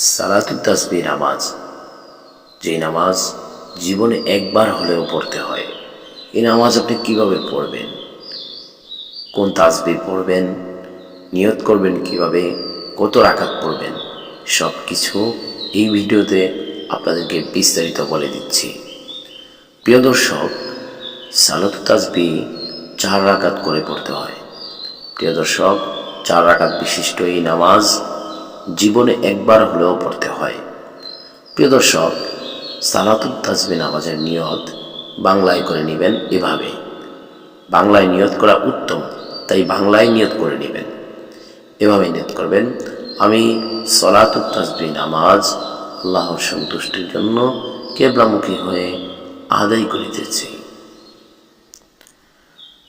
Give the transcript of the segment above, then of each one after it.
সালাতুল তাসবি নামাজ। যে নামাজ জীবনে একবার হলেও পড়তে হয়। এই নামাজ আপনি কীভাবে পড়বেন? কোন তাসবি পড়বেন? নিয়ত করবেন কীভাবে? কত রাকাত পড়বেন? সব কিছু এই ভিডিওতে আপনাদেরকে বিস্তারিত বলে দিচ্ছি। প্রিয় দর্শক, সালাত চার রাকাত করে পড়তে হয়। প্রিয় দর্শক, চার রাকাত বিশিষ্ট এই নামাজ জীবনে একবার হলেও পড়তে হয়। প্রিয় দর্শক, সালাতুত তাজবি নামাজের নিয়ত বাংলায় করে নেবেন এভাবে। বাংলায় নিয়ত করা উত্তম, তাই বাংলায় নিয়ত করে নেবেন। এভাবে নিয়ত করবেন, আমি সলাতুত তাজবি নামাজ আল্লাহর সন্তুষ্টির জন্য কেবলামুখী হয়ে আদায় করিতেছি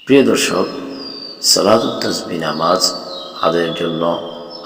প্রিয় দর্শক, সালাতুত তাজবি নামাজ আদায়ের জন্য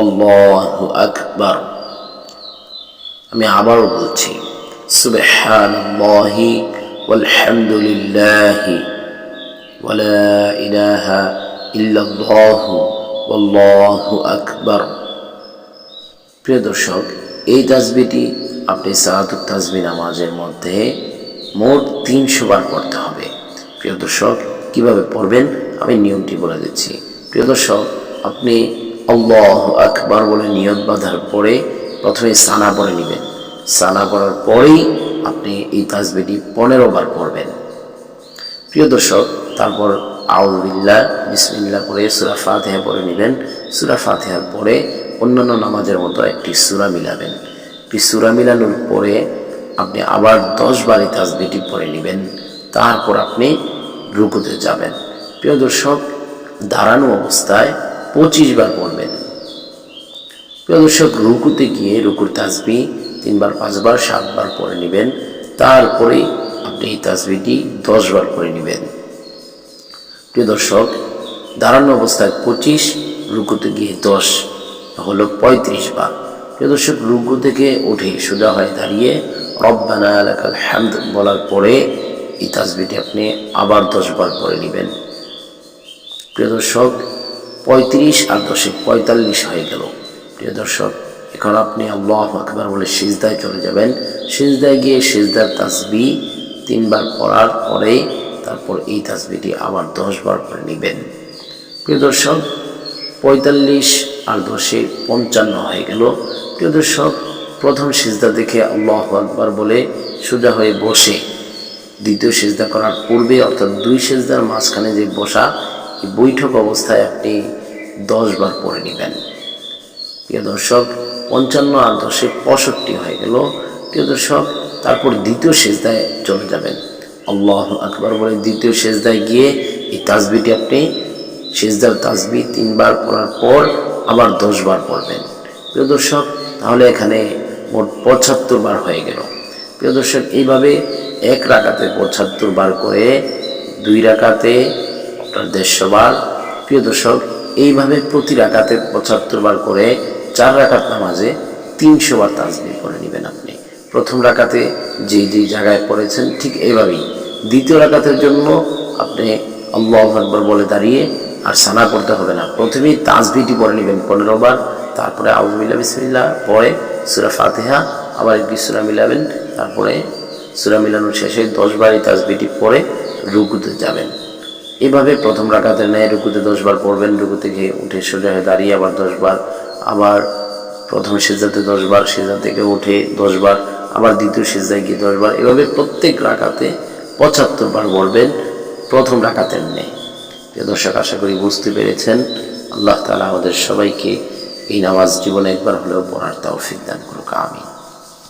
আল্লাহু আকবার। আমি আবারও বলছি, সুবহানাল্লাহি ওয়ালহামদুলিল্লাহি ওয়ালা ইলাহা ইল্লাল্লাহু আল্লাহু আকবার। প্রিয় দর্শক, এই তাসবিটি আপনি সালাতুত তাসবি নামাজের মধ্যে মোট তিনশো বার পড়তে হবে। প্রিয় দর্শক, কীভাবে পড়বেন? আমি নিয়মটি বলে দিচ্ছি। প্রিয় দর্শক, আপনি আল্লাহ আকবার বলে নিয়ত বাঁধার পরে প্রথমে সানা পরে নেবেন। সানা পড়ার পরেই আপনি এই তাসবিটি পনেরো বার পড়বেন। প্রিয় দর্শক, তারপর আউবিল্লা বিসমিল্লা করে সুরা ফাতেহা পরে নেবেন। সুরা ফাতেহার পরে অন্যান্য নামাজের মতো একটি সুরা মিলাবেন। একটি সুরা মিলানোর পরে আপনি আবার দশ বারে তাসবিটি পরে নেবেন। তারপর আপনি রুকুতে যাবেন। প্রিয় দর্শক, দাঁড়ানো অবস্থায় পঁচিশ বার পড়বেন। প্রিয় রুকুতে গিয়ে রুকুর তাসবি তিনবার, পাঁচবার, সাতবার পরে নেবেন। তারপরে আপনি এই তাসবিটি দশবার করে নেবেন। প্রিয় দর্শক, দাঁড়ানো অবস্থায় পঁচিশ, রুকুতে গিয়ে দশ হলো পঁয়ত্রিশ বার। প্রিয় দর্শক, রুকু থেকে উঠে সোজা হয়ে দাঁড়িয়ে রব্বানা এলাকাল হ্যামদ বলার পরে এই তাসবিটি আপনি আবার দশ বার পরে নেবেন। প্রিয় দর্শক পঁয়ত্রিশ আর দশে পঁয়তাল্লিশ হয়ে গেল। প্রিয় দর্শক, এখন আপনি আল্লাহ আকবার বলে সিজদায় চলে যাবেন। সিজদায় গিয়ে সিজদার তাসবি তিনবার পড়ার পরে তারপর এই তাসবিটি আবার দশ বার করে নেবেন। প্রিয় দর্শক, পঁয়তাল্লিশ আর দশে পঞ্চান্ন হয়ে গেল। প্রিয় দর্শক, প্রথম সিজদা দেখে আল্লাহ আকবার বলে সোজা হয়ে বসে। দ্বিতীয় সেজদা করার পূর্বে অর্থাৎ দুই সেজদার মাঝখানে যে বসা বৈঠক অবস্থায় আপনি দশ বার পড়ে নেবেন। প্রিয় দর্শক, পঞ্চান্ন আর দশে পঁয়ষট্টি হয়ে গেল। প্রিয় দর্শক, তারপর দ্বিতীয় সেজদায় চলে যাবেন। আল্লাহ আকবার বলে দ্বিতীয় সেজদায় গিয়ে এই তাসবিটি আপনি সেজদার তাসবি তিনবার পড়ার পর আবার দশ বার পড়বেন। প্রিয় দর্শক, তাহলে এখানে মোট পঁচাত্তর বার হয়ে গেল। প্রিয় দর্শক, এইভাবে এক রাকাতে পঁচাত্তর বার করে দুই রাকাতে আপনার দেড়শো বার প্রিয় দর্শক, এইভাবে প্রতি রাকাতে পঁচাত্তর বার করে চার রাখাত নামাজে তিনশো বার তাজবি করে নেবেন আপনি। প্রথম রাকাতে যে যে জায়গায় পড়েছেন, ঠিক এইভাবেই দ্বিতীয় রাকাতের জন্য আপনি আল্লাহ আকবর বলে দাঁড়িয়ে আর সানা করতে হবে না। প্রথমেই তাজবিটি পরে নেবেন পনেরো বার, তারপরে আউজবিল্লা বিসমিল্লা পরে সুরা ফাতেহা, আবার একটি সুরা মিলাবেন, তারপরে সুরা মিলানোর শেষে দশ বারই তাজবিটি পরে রুকুতে যাবেন। এভাবে প্রথম রাখাতে নেয় রুকুতে দশবার পড়বেন রুকু থেকে উঠে সোজা হয়ে দাঁড়িয়ে আবার দশবার, আবার প্রথম সেজাতে দশবার সেজা থেকে উঠে দশবার, আবার দ্বিতীয় সেজায় গিয়ে দশবার। এভাবে প্রত্যেক রাখাতে পঁচাত্তর বার বলবেন প্রথম রাখাতের নেই দর্শক, আশা করি বুঝতে পেরেছেন। আল্লাহ তালা আমাদের সবাইকে এই নামাজ জীবনে একবার হলেও পড়ার তৌফিক দান করুক। আমিন।